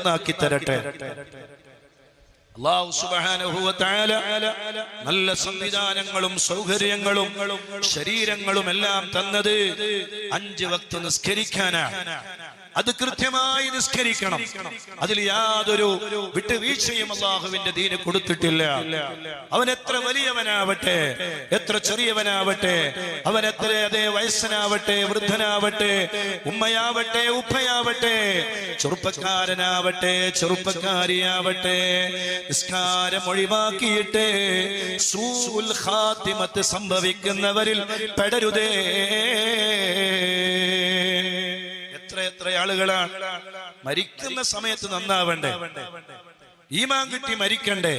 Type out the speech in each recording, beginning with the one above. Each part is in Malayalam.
നന്നാക്കി തരട്ടെ. നല്ല സംവിധാനങ്ങളും സൗകര്യങ്ങളും ശരീരങ്ങളും എല്ലാം തന്നത് അഞ്ച് വക്ത് നിസ്കരിക്കാനാണ് അത് കൃത്യമായി നിസ്കരിക്കണം. അതിൽ യാതൊരു വിട്ടുവീഴ്ചയും അള്ളാഹുവിന്റെ ദീന് കൊടുത്തിട്ടില്ല. അവൻ എത്ര വലിയവനാവട്ടെ എത്ര ചെറിയവനാവട്ടെ അവൻ എത്ര അതേ വയസ്സനാവട്ടെ വൃദ്ധനാവട്ടെ ഉമ്മയാവട്ടെ ഉപ്പയാവട്ടെ ചെറുപ്പക്കാരനാവട്ടെ ചെറുപ്പക്കാരിയാവട്ടെ നിസ്കാരം ഒഴിവാക്കിയിട്ട് സൂൽ ഖാത്തിമത്ത് സംഭവിക്കുന്നവരിൽ പെടരുതേ. ആളുകളാണ്. മരിക്കുന്ന സമയത്ത് നന്നാവണ്ടേ? ഈമാൻ കിട്ടി മരിക്കണ്ടേ?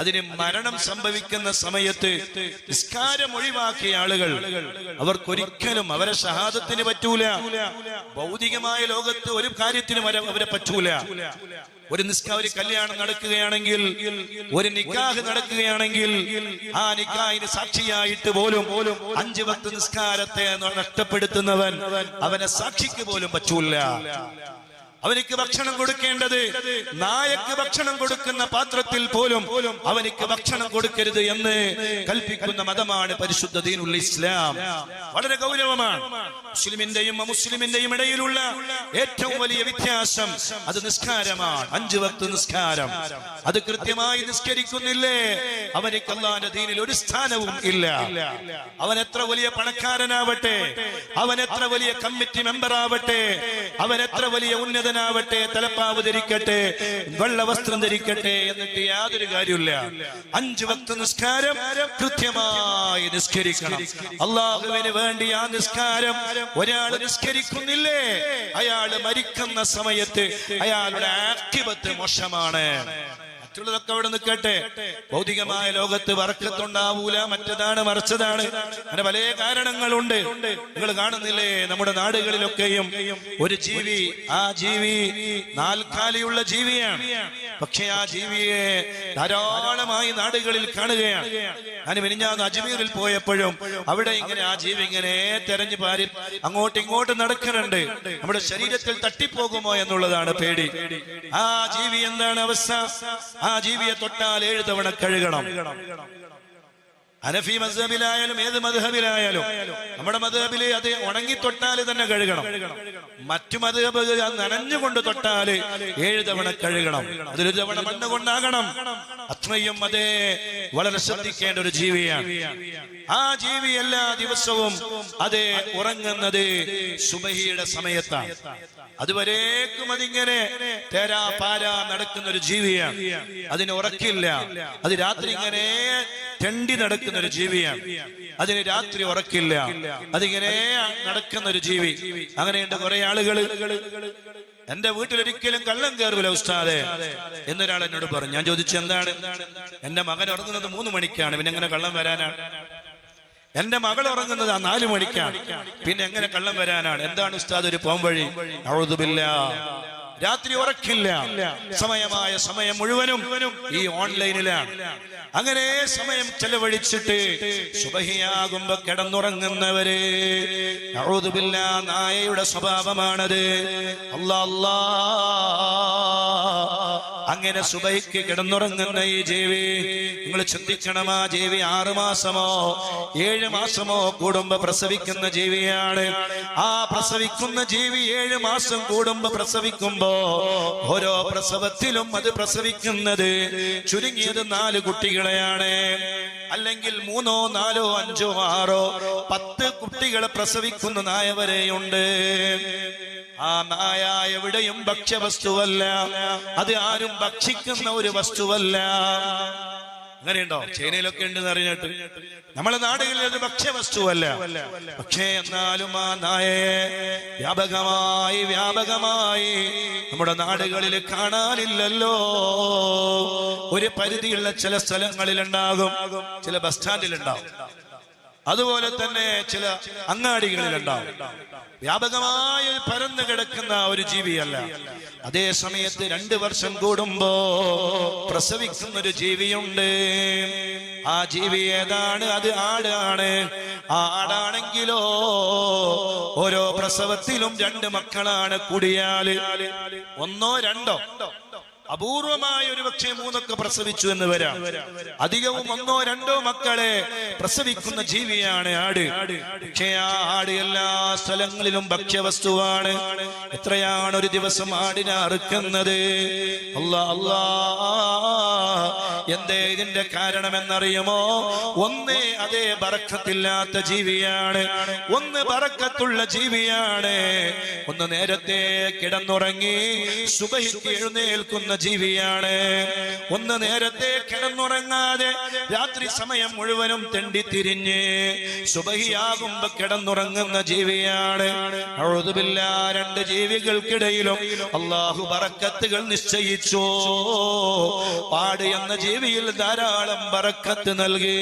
അതിന് മരണം സംഭവിക്കുന്ന സമയത്ത് നിസ്കാരം ഒഴിവാക്കിയ ആളുകൾ അവർക്കൊരിക്കലും അവരെ ഷഹാദത്തിന് പറ്റൂല. ഭൗതികമായ ലോകത്ത് ഒരു കാര്യത്തിനും അവരെ പറ്റൂല. ഒരു നിസ്കാ ഒരു കല്യാണം നടക്കുകയാണെങ്കിൽ ഒരു നിക്കാഹ് നടക്കുകയാണെങ്കിൽ ആ നിക്കാഹിന് സാക്ഷിയായിട്ട് പോലും പോലും അഞ്ചു പത്ത് നിസ്കാരത്തെ നഷ്ടപ്പെടുത്തുന്നവൻ അവനെ സാക്ഷിക്ക് പോലും പറ്റൂല. അവനിക്ക് ഭക്ഷണം കൊടുക്കേണ്ടത് നായക്ക് ഭക്ഷണം കൊടുക്കുന്ന പാത്രത്തിൽ പോലും അവനിക്ക് ഭക്ഷണം കൊടുക്കരുത് എന്ന് കൽപ്പിക്കുന്ന മതമാണ് പരിശുദ്ധ ദീനുള്ള ഇസ്ലാം. വളരെ ഗൗരവമാണ്. മുസ്ലിമിന്റെയും അമുസ്ലിമിന്റെയും ഇടയിലുള്ള ഏറ്റവും വലിയ വ്യത്യാസം അത് നിസ്കാരമാണ്. അഞ്ചു വക്ത് നിസ്കാരം. അത് കൃത്യമായി നിസ്കരിക്കുന്നില്ലേ? അവനിക്ക് അള്ളാന്റെ ദീനിൽ ഒരു സ്ഥാനവും ഇല്ല. അവൻ എത്ര വലിയ പണക്കാരനാവട്ടെ? അവൻ എത്ര വലിയ കമ്മിറ്റി മെമ്പർ ആവട്ടെ അവൻ എത്ര വലിയ ഉന്നതനാവട്ടെ തലപ്പാവ് ധരിക്കട്ടെ വെള്ള വസ്ത്രം ധരിക്കട്ടെ എന്നിട്ട് യാതൊരു കാര്യമില്ല അഞ്ചു വക്ത നിസ്കാരം കൃത്യമായി നിസ്കരിക്കണം. അള്ളാഹുവിന് വേണ്ടി ആ നിസ്കാരം ഒരാൾ നിസ്കരിക്കുന്നില്ലേ? അയാൾ മരിക്കുന്ന സമയത്ത് അയാളുടെ ആക്ടിവത്ത് മോശമാണ്. മറ്റുള്ളതൊക്കെ അവിടെ നിൽക്കട്ടെ ഭൗതികമായ ലോകത്ത് വർക്കത്തുണ്ടാവൂല മറ്റതാണ് മറിച്ചതാണ്. അങ്ങനെ പല കാരണങ്ങളുണ്ട്. നിങ്ങൾ കാണുന്നില്ലേ നമ്മുടെ നാടുകളിലൊക്കെയും ഒരു ജീവി ആ ജീവി നാൽക്കാലിയുള്ള ജീവിയാണ്. പക്ഷെ ആ ജീവിയെ ധാരാളമായി നാടുകളിൽ കാണുകയാണ്. ഞാൻ മിനിഞ്ഞാന്ന് അജ്മീറിൽ പോയപ്പോഴും അവിടെ ഇങ്ങനെ ആ ജീവി ഇങ്ങനെ തെരഞ്ഞു പാരി അങ്ങോട്ടും ഇങ്ങോട്ടും നടക്കുന്നുണ്ട്. നമ്മുടെ ശരീരത്തിൽ തട്ടിപ്പോകുമോ എന്നുള്ളതാണ് പേടി. ആ ജീവി എന്താണ് അവസ്ഥ? ആ ജീവിയെ തൊട്ടാൽ ഏഴ് തവണ കഴുകണം. അനഫി മദ്ഹബിലായാലും ഏത് മദ്ഹബിലായാലും നമ്മുടെ മദ്ഹബിൽ അത് ഉണങ്ങി തൊട്ടാൽ തന്നെ കഴുകണം. മറ്റു മദ്ഹബ് നനഞ്ഞുകൊണ്ട് തൊട്ടാൽ ഏഴ് തവണ കഴുകണം. അതൊരു തവണ മണ്ണ് കൊണ്ടാകണം അത്രയും അതേ വളരെ ശ്രദ്ധിക്കേണ്ട ഒരു ജീവിയാണ്. ആ ജീവി എല്ലാ ദിവസവും അതേ ഉറങ്ങുന്നത് സുബഹിയുടെ സമയത്താണ്. അതുവരേക്കും അതിങ്ങനെ തേരാ പാരാ നടക്കുന്ന ഒരു ജീവിയാണ്. അതിന് ഉറക്കില്ല. അത് രാത്രി ഇങ്ങനെ തെണ്ടി നടക്കുന്ന ഒരു ജീവിയാണ്. അതിന് രാത്രി ഉറക്കില്ല. അതിങ്ങനെ നടക്കുന്ന ഒരു ജീവി. അങ്ങനെയുണ്ട് കുറെ ആളുകൾ എന്റെ വീട്ടിലൊരിക്കലും കള്ളം കയറൂല ഉസ്താദെ. എന്നൊരാൾ എന്നോട് പറഞ്ഞു. ഞാൻ ചോദിച്ചു എന്താണ്? എന്റെ മകൻ ഉറങ്ങുന്നത് മൂന്ന് മണിക്കാണ്. പിന്നെ എങ്ങനെ കള്ളം വരാനാണ്? എന്റെ മകൾ ഉറങ്ങുന്നത് ആ നാലു മണിക്കാണ്. പിന്നെ എങ്ങനെ കള്ളം വരാനാണ്? എന്താണ് ഉസ്താദ് ഒരു പോംവഴി? അഴുതുമില്ല രാത്രി ഉറക്കില്ല. സമയമായ സമയം മുഴുവനും ഈ ഓൺലൈനിലാണ്. അങ്ങനെ സമയം ചെലവഴിച്ചിട്ട് സുബഹിയാകുമ്പോ കിടന്നുറങ്ങുന്നവര് ഔദുബില്ല നായയുടെ സ്വഭാവമാണത്. അല്ലാ അല്ലാ. അങ്ങനെ സുബൈക്ക് കിടന്നുറങ്ങുന്ന ഈ ജീവി നിങ്ങൾ ചിന്തിക്കണമാ ജീവി ആറു മാസമോ ഏഴ് മാസമോ കൂടുമ്പോ പ്രസവിക്കുന്ന ജീവിയാണ്. ആ പ്രസവിക്കുന്ന ജീവി ഏഴ് മാസം കൂടുമ്പോ പ്രസവിക്കുമ്പോ ഓരോ പ്രസവത്തിലും അത് പ്രസവിക്കുന്നത് ചുരുങ്ങിയത് നാല് കുട്ടികളെയാണ്. അല്ലെങ്കിൽ മൂന്നോ നാലോ അഞ്ചോ ആറോ പത്ത് കുട്ടികളെ പ്രസവിക്കുന്ന നായ വരെയുണ്ട് ആ നായ എവിടെയും ഭക്ഷ്യവസ്തുവല്ല. അത് ആരും ഭക്ഷിക്കുന്ന ഒരു വസ്തുവല്ല. അങ്ങനെയുണ്ടോ? ചൈനയിലൊക്കെ ഉണ്ടെന്ന് അറിഞ്ഞിട്ട്. നമ്മളെ നാടുകളിൽ അത് ഭക്ഷ്യവസ്തുവല്ല. പക്ഷേ എന്നാലും ആ നായയെ വ്യാപകമായി വ്യാപകമായി നമ്മുടെ നാടുകളിൽ കാണാനില്ലല്ലോ. ഒരു പരിധിയുള്ള ചില സ്ഥലങ്ങളിൽ ഉണ്ടാകും ചില ബസ് സ്റ്റാൻഡിൽ ഉണ്ടാകും അതുപോലെ തന്നെ ചില അങ്ങാടികളിൽ ഉണ്ടാവും വ്യാപകമായി പരന്നു കിടക്കുന്ന ഒരു ജീവിയല്ല. അതേ സമയത്ത് രണ്ട് വർഷം കൂടുമ്പോ പ്രസവിക്കുന്ന ഒരു ജീവിയുണ്ട്. ആ ജീവി ഏതാണ്? അത് ആടാണ്. ആ ആടാണെങ്കിലോ ഓരോ പ്രസവത്തിലും രണ്ട് മക്കളാണ് കുടിയാൽ. ഒന്നോ രണ്ടോ? അപൂർവമായ ഒരു പക്ഷേ മൂന്നൊക്കെ പ്രസവിച്ചു എന്ന് വരാം. അധികവും ഒന്നോ രണ്ടോ മക്കളെ പ്രസവിക്കുന്ന ജീവിയാണ് ആട്. പക്ഷേ ആ ആട് എല്ലാ സ്ഥലങ്ങളിലും ഭക്ഷ്യവസ്തുവാണ്. എത്രയാണ് ഒരു ദിവസം ആടിനെ അറുക്കുന്നത്? അല്ലാ അല്ലാ. എന്തേ ഇതിന്റെ കാരണമെന്നറിയുമോ? ഒന്ന് അതേ ബറക്കത്തില്ലാത്ത ജീവിയാണ്. ഒന്ന് ബറക്കത്തുള്ള ജീവിയാണ്. ഒന്ന് നേരത്തെ കിടന്നുറങ്ങി സുബഹിക്ക് എഴുന്നേൽക്കുന്ന ജീവിയാണ്. ഒന്ന് നേരത്തെ കിടന്നുറങ്ങാതെ രാത്രി സമയം മുഴുവനും തെണ്ടിത്തിരിഞ്ഞ് സുബഹിയാകുമ്പോ കിടന്നുറങ്ങുന്ന ജീവിയാണ്. അഴുതുമില്ല രണ്ട് ജീവികൾക്കിടയിലും അള്ളാഹു പറക്കത്തുകൾ നിശ്ചയിച്ചു. പാട് എന്ന ജീവിയിൽ ധാരാളം പറക്കത്ത് നൽകി.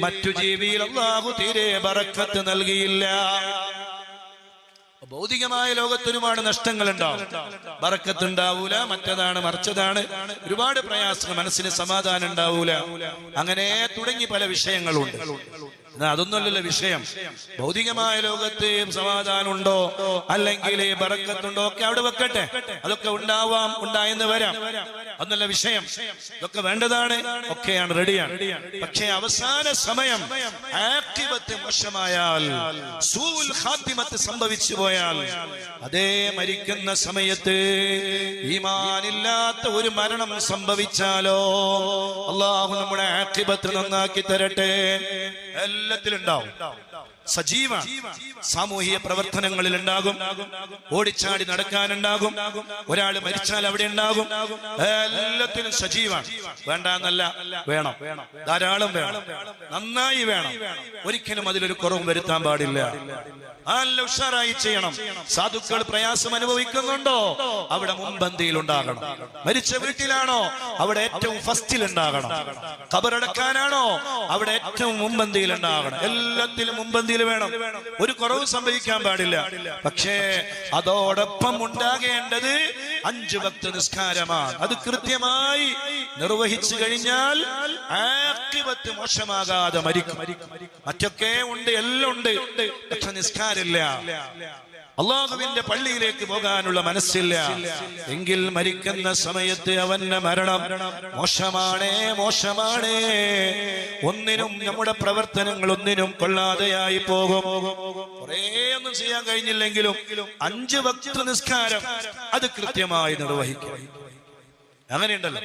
മറ്റു ജീവിയിൽ അള്ളാഹു തീരെ പറക്കത്ത് നൽകിയില്ല. ഭൗതികമായ ലോകത്ത് ഒരുപാട് നഷ്ടങ്ങൾ ഉണ്ടാവും ബറക്കത്തുണ്ടാവൂല മറ്റതാണ് മറിച്ചതാണ്. ഒരുപാട് പ്രയാസങ്ങൾ മനസ്സിന് സമാധാനം ഉണ്ടാവൂല. അങ്ങനെ തുടങ്ങി പല വിഷയങ്ങളുണ്ട്. അതൊന്നുമല്ലല്ലോ വിഷയം. ഭൗതികമായ ലോകത്ത് സമാധാനം ഉണ്ടോ അല്ലെങ്കിൽ ബറക്കത്തുണ്ടോ? ഒക്കെ അവിടെ വെക്കട്ടെ. അതൊക്കെ ഉണ്ടാവാം ഉണ്ടായെന്ന് വരാം. അതൊന്നല്ല വിഷയം. ഇതൊക്കെ വേണ്ടതാണ്. ഒക്കെയാണ് റെഡിയാണ്. പക്ഷേ അവസാന സമയം മോശമായാൽ സൂൽ സംഭവിച്ചു പോയാൽ അതേ മരിക്കുന്ന സമയത്ത് ഈമാനില്ലാത്ത ഒരു മരണം സംഭവിച്ചാലോ? അള്ളാഹു നമ്മുടെ ആക്ടിബത്ത് നന്നാക്കി തരട്ടെ. എല്ലാത്തിലും ഉണ്ടാവും സജീവാണ് സാമൂഹിക പ്രവർത്തനങ്ങളിൽ ഉണ്ടാകും ഓടിച്ചാടി നടക്കാനുണ്ടാകും. ഒരാൾ മരിച്ചാൽ അവിടെ ഉണ്ടാകും. എല്ലാത്തിനും സജീവാണ് വേണ്ട എന്നല്ല വേണം. ധാരാളം വേണം. നന്നായി വേണം. ഒരിക്കലും അതിലൊരു കുറവും വരുത്താൻ പാടില്ല. നല്ല ഉഷാറായി ചെയ്യണം. സാധുക്കൾ പ്രയാസം അനുഭവിക്കുന്നുണ്ടോ? അവിടെ മുൻപന്തിയിൽ ഉണ്ടാകണം മരിച്ച വീട്ടിലാണോ? അവിടെ ഏറ്റവും ഫസ്റ്റിൽ ഉണ്ടാകണം കബറടക്കാനാണോ അവിടെ ഏറ്റവും മുൻപന്തിയിൽ ഉണ്ടാകണം എല്ലാത്തിലും മുൻപന്തിയിൽ വേണം. ഒരു കുറവ് സംഭവിക്കാൻ പാടില്ല. പക്ഷേ അതോടൊപ്പം ഉണ്ടാകേണ്ടത് അഞ്ച് ഭക്ത നിസ്കാരമാണ്. അത് കൃത്യമായി നിർവഹിച്ചു കഴിഞ്ഞാൽ ആക്ടിവത്ത് മോശമാകാതെ മരിക്കും. മറ്റൊക്കെ ഉണ്ട് എല്ലാം ഉണ്ട്. പക്ഷെ നിസ്കാരമില്ല. അള്ളാഹുവിന്റെ പള്ളിയിലേക്ക് പോകാനുള്ള മനസ്സില്ല. എങ്കിൽ മരിക്കുന്ന സമയത്ത് അവന്റെ മരണം മോശമാണേ മോശമാണേ. ഒന്നിനും നമ്മുടെ പ്രവർത്തനങ്ങൾ ഒന്നിനും കൊള്ളാതെയായി പോകും. കുറേ ഒന്നും ചെയ്യാൻ കഴിഞ്ഞില്ലെങ്കിലും അഞ്ച് ഭക്ത നിസ്കാരം അത് കൃത്യമായി നിർവഹിക്കും. അങ്ങനെയുണ്ടല്ലോ.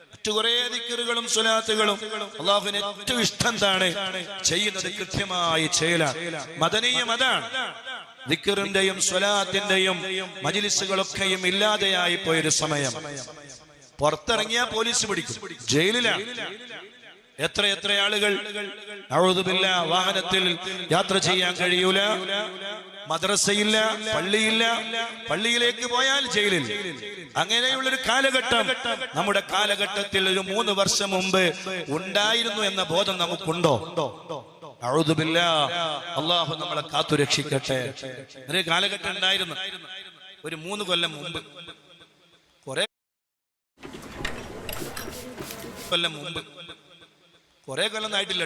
മറ്റു കുറെ ദിക്കറുകളും സ്വലാത്തുകളും അള്ളാഹുവിന് ഏറ്റവും ഇഷ്ടം എന്താണ്? ചെയ്യുന്നത് കൃത്യമായി ചെയ്യലാണ്. മദനീയം അതാണ്. ദിക്കറിന്റെയും സ്വലാത്തിന്റെയും മജിലിസുകളൊക്കെയും ഇല്ലാതെയായി പോയൊരു സമയം. പുറത്തിറങ്ങിയ പോലീസ് പിടിക്കും. ജയിലിലാണ്. എത്ര എത്ര ആളുകൾ അഴുതുമില്ല വാഹനത്തിൽ യാത്ര ചെയ്യാൻ കഴിയൂല? മദ്രസയില്ല പള്ളിയില്ല പള്ളിയിലേക്ക് പോയാൽ ജയിലിൽ. അങ്ങനെയുള്ളൊരു കാലഘട്ടം നമ്മുടെ കാലഘട്ടത്തിൽ ഒരു മൂന്ന് വർഷം മുമ്പ് ഉണ്ടായിരുന്നു എന്ന ബോധം നമുക്കുണ്ടോ? അഴുതുമില്ല അള്ളാഹു നമ്മളെ കാത്തു രക്ഷിക്കട്ടെ. ഒരു കാലഘട്ടം ഉണ്ടായിരുന്നു. ഒരു മൂന്ന് കൊല്ലം മുമ്പ്. കുറെ കൊല്ലം മുമ്പ്. കുറെ കൊല്ലം ആയിട്ടില്ല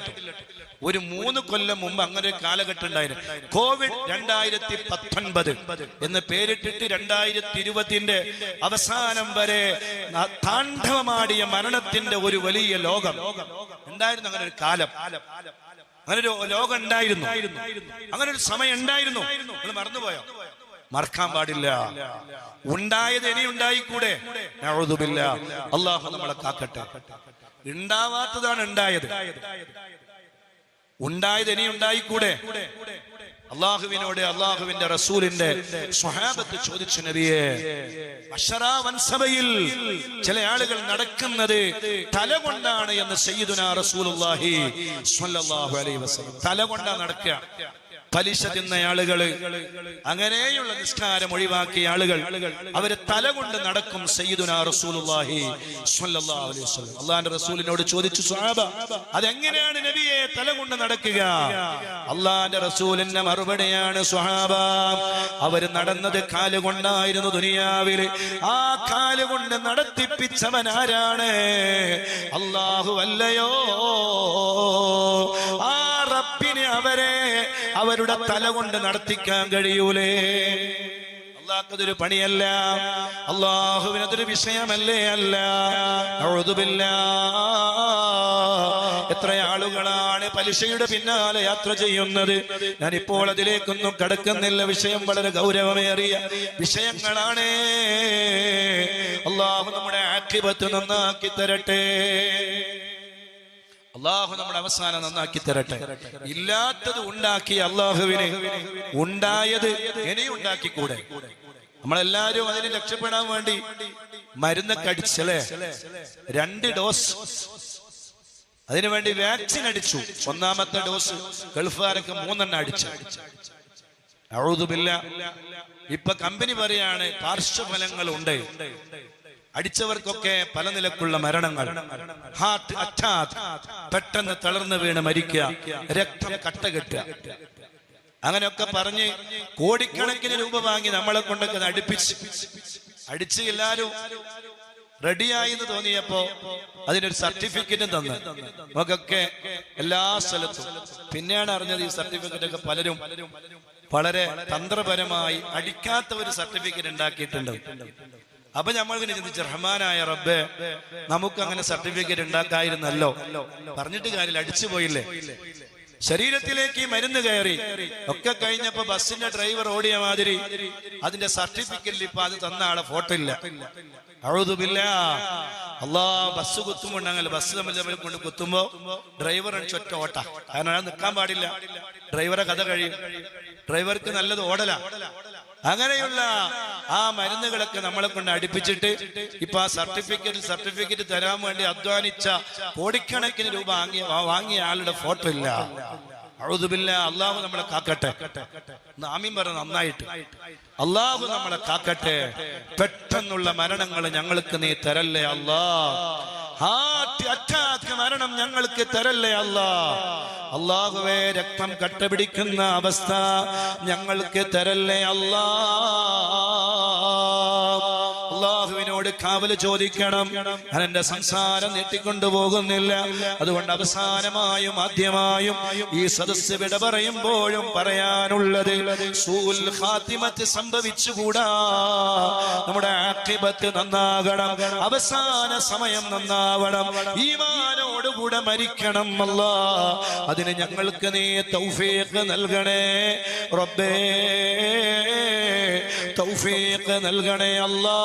ഒരു മൂന്ന് കൊല്ലം മുമ്പ് അങ്ങനെ ഒരു കാലഘട്ടം ഉണ്ടായിരുന്നു കോവിഡ് രണ്ടായിരത്തി പത്തൊൻപത് എന്ന് പേരിട്ടിട്ട് രണ്ടായിരത്തി ഇരുപത്തിന്റെ അവസാനം വരെ താണ്ഡവമാടിയ മരണത്തിന്റെ ഒരു വലിയ ലോകം. ഉണ്ടായിരുന്നു അങ്ങനെ ഒരു കാലം? അങ്ങനെ ഒരു ലോകം ഉണ്ടായിരുന്നു. അങ്ങനെ ഒരു സമയം ഉണ്ടായിരുന്നു. മറന്നുപോയോ? മറക്കാൻ പാടില്ല. ഉണ്ടായത് ഇനി ഉണ്ടായിക്കൂടെ. അള്ളാഹു നമ്മളെ കാക്കട്ടെ. ഉണ്ടാവാത്തതാണ് ഉണ്ടായത് ഉണ്ടായത് ഇനി ഉണ്ടായിക്കൂടെ? അള്ളാഹുവിനോട് അള്ളാഹുവിന്റെ റസൂലിന്റെ സ്വഹാബത്ത് ചോദിച്ചു നബിയെ വൻസഭയിൽ ചില ആളുകൾ നടക്കുന്നത് തല കൊണ്ടാണ് എന്ന് സയ്യിദുന റസൂലുള്ളാഹി സ്വല്ലല്ലാഹു അലൈഹി വസല്ലം. തല കൊണ്ടാ നടക്കുക. പലിശ തിന്ന ആളുകൾ അങ്ങനെയുള്ള നിസ്കാരം ഒഴിവാക്കിയ ആളുകൾ അവർ തലകൊണ്ട് നടക്കും സയ്യിദുനാ റസൂലുള്ളാഹി സ്വല്ലല്ലാഹു അലൈഹി വസല്ലം. റസൂലിനോട് ചോദിച്ചു സ്വഹാബ അതെങ്ങനെയാണ് നബിയെ തലകൊണ്ട് നടക്കുക? അള്ളാഹിന്റെ റസൂലിന്റെ മറുപടിയാണ് സ്വഹാബ അവർ നടന്നത് കാലുകൊണ്ടായിരുന്നു ദുനിയാവിൽ. ആ കാലുകൊണ്ട് നടത്തിപ്പിച്ചവൻ ആരാണ് അള്ളാഹു അല്ലയോ. അവരുടെ തല കൊണ്ട് നടത്തിക്കാൻ കഴിയൂലേ. അള്ളാഹ്ക്കതൊരു പണിയല്ല. അള്ളാഹുവിനതൊരു വിഷയമല്ലേ അല്ല. അഴുതുമില്ല എത്ര ആളുകളാണ് പലിശയുടെ പിന്നാലെ യാത്ര ചെയ്യുന്നത്. ഞാൻ ഇപ്പോൾ അതിലേക്കൊന്നും കടക്കുന്നില്ല. വിഷയം വളരെ ഗൗരവമേറിയ വിഷയങ്ങളാണ്. അള്ളാഹു നമ്മുടെ ആക്ഷിപത്ത് നന്നാക്കി തരട്ടെ. അള്ളാഹു നമ്മുടെ അവസാനം നന്നാക്കി തരട്ടെ. ഇല്ലാത്തത് ഉണ്ടാക്കി അള്ളാഹുവിന് ഉണ്ടായത് ഇനിയും ഉണ്ടാക്കിക്കൂടെ? നമ്മളെല്ലാരും അതിന് രക്ഷപ്പെടാൻ വേണ്ടി മരുന്ന് കടിച്ചല്ലേ രണ്ട് ഡോസ്. അതിനുവേണ്ടി വാക്സിൻ അടിച്ചു. ഒന്നാമത്തെ ഡോസ് ഗൾഫുകാരൊക്കെ മൂന്നെണ്ണം അടിച്ചു. അഴുതുമില്ല ഇപ്പൊ കമ്പനി പറയാണ് പാർശ്വഫലങ്ങൾ ഉണ്ട് അടിച്ചവർക്കൊക്കെ പല നിലക്കുള്ള മരണങ്ങൾ. Heart attack. പെട്ടെന്ന് തളർന്നു വീണ് മരിക്കുക. രക്തം കട്ട കെട്ടുക അങ്ങനെയൊക്കെ പറഞ്ഞ് കോടിക്കണക്കിന് രൂപ വാങ്ങി നമ്മളെ കൊണ്ടൊക്കെ അടുപ്പിച്ച് അടിച്ച് എല്ലാരും റെഡിയായി എന്ന് തോന്നിയപ്പോ അതിനൊരു സർട്ടിഫിക്കറ്റും തന്നു. നമുക്കൊക്കെ എല്ലാ സ്ഥലത്തും. പിന്നെയാണ് അറിഞ്ഞത് ഈ സർട്ടിഫിക്കറ്റ് ഒക്കെ പലരും വളരെ തന്ത്രപരമായി അടിക്കാത്ത ഒരു സർട്ടിഫിക്കറ്റ് ഉണ്ടാക്കിയിട്ടുണ്ട്. അപ്പൊ നമ്മൾ ഇങ്ങനെ ചിന്തിച്ചു റഹ്മാനായ റബ്ബെ നമുക്ക് അങ്ങനെ സർട്ടിഫിക്കറ്റ് ഉണ്ടാക്കായിരുന്നല്ലോ പറഞ്ഞിട്ട് കാര്യമില്ല അടിച്ചു പോയില്ലേ? ശരീരത്തിലേക്ക് മരുന്ന് കയറി ഒക്കെ കഴിഞ്ഞപ്പോ ബസ്സിന്റെ ഡ്രൈവർ ഓടിയ മാതിരി അതിന്റെ സർട്ടിഫിക്കറ്റിൽ ഇപ്പൊ അത് തന്ന ആളെ ഫോട്ടോ ഇല്ല. അഴുതുമില്ല അല്ലാ ബസ് കുത്തുമ്പോണ്ടെങ്കിൽ ബസ് തമ്മിൽ തമ്മിൽ കൊണ്ട് കുത്തുമ്പോ ഡ്രൈവർ ചൊറ്റ ഓട്ട. കാരണം നിൽക്കാൻ പാടില്ല. ഡ്രൈവറെ കഥ കഴിയും. ഡ്രൈവർക്ക് നല്ലത് ഓടല. അങ്ങനെയുള്ള ആ മരുന്നുകളൊക്കെ നമ്മളെ കൊണ്ട് അടുപ്പിച്ചിട്ട് ഇപ്പൊ ആ സർട്ടിഫിക്കറ്റ് സർട്ടിഫിക്കറ്റ് തരാൻ വേണ്ടി അധ്വാനിച്ച കോടിക്കണക്കിന് രൂപ വാങ്ങിയ ആളുടെ ഫോട്ടോ ഇല്ല. അഴുതുമില്ല അള്ളാഹു നമ്മളെ കാക്കട്ടെ. നാമീം പറ നന്നായിട്ട്. അള്ളാഹു നമ്മളെ കാക്കട്ടെ. പെട്ടെന്നുള്ള മരണങ്ങൾ ഞങ്ങൾക്ക് നീ തരല്ലേ അല്ലാ? ഹാർട്ട് അറ്റാക്ക് മരണം ഞങ്ങൾക്ക് തരല്ലേ അല്ലാ? അള്ളാഹുവേ രക്തം കട്ടപിടിക്കുന്ന അവസ്ഥ ഞങ്ങൾക്ക് തരല്ലേ അല്ലാ അള്ളാഹുവിനോട് കാവൽ ചോദിക്കണം. ഞാൻ എന്റെ സംസാരം നീട്ടിക്കൊണ്ടു പോകുന്നില്ല അതുകൊണ്ട് അവസാനമായും ആദ്യമായും ഈ സദസ്സ് വിട പറയുമ്പോഴും പറയാനുള്ളത് ഖാത്തിമത്ത് സംഭവിച്ചുകൂടാ? നമ്മുടെ ആക്കിബത്ത് നന്നാകണം. അവസാന സമയം നന്നാവണം. ഈമാനോടുകൂടെ മരിക്കണം അല്ല. അതിന് ഞങ്ങൾക്ക് നീ തൗഫീഖ് നൽകണേ. റബ്ബേ തൗഫീഖ് നൽകണേ അല്ലാ.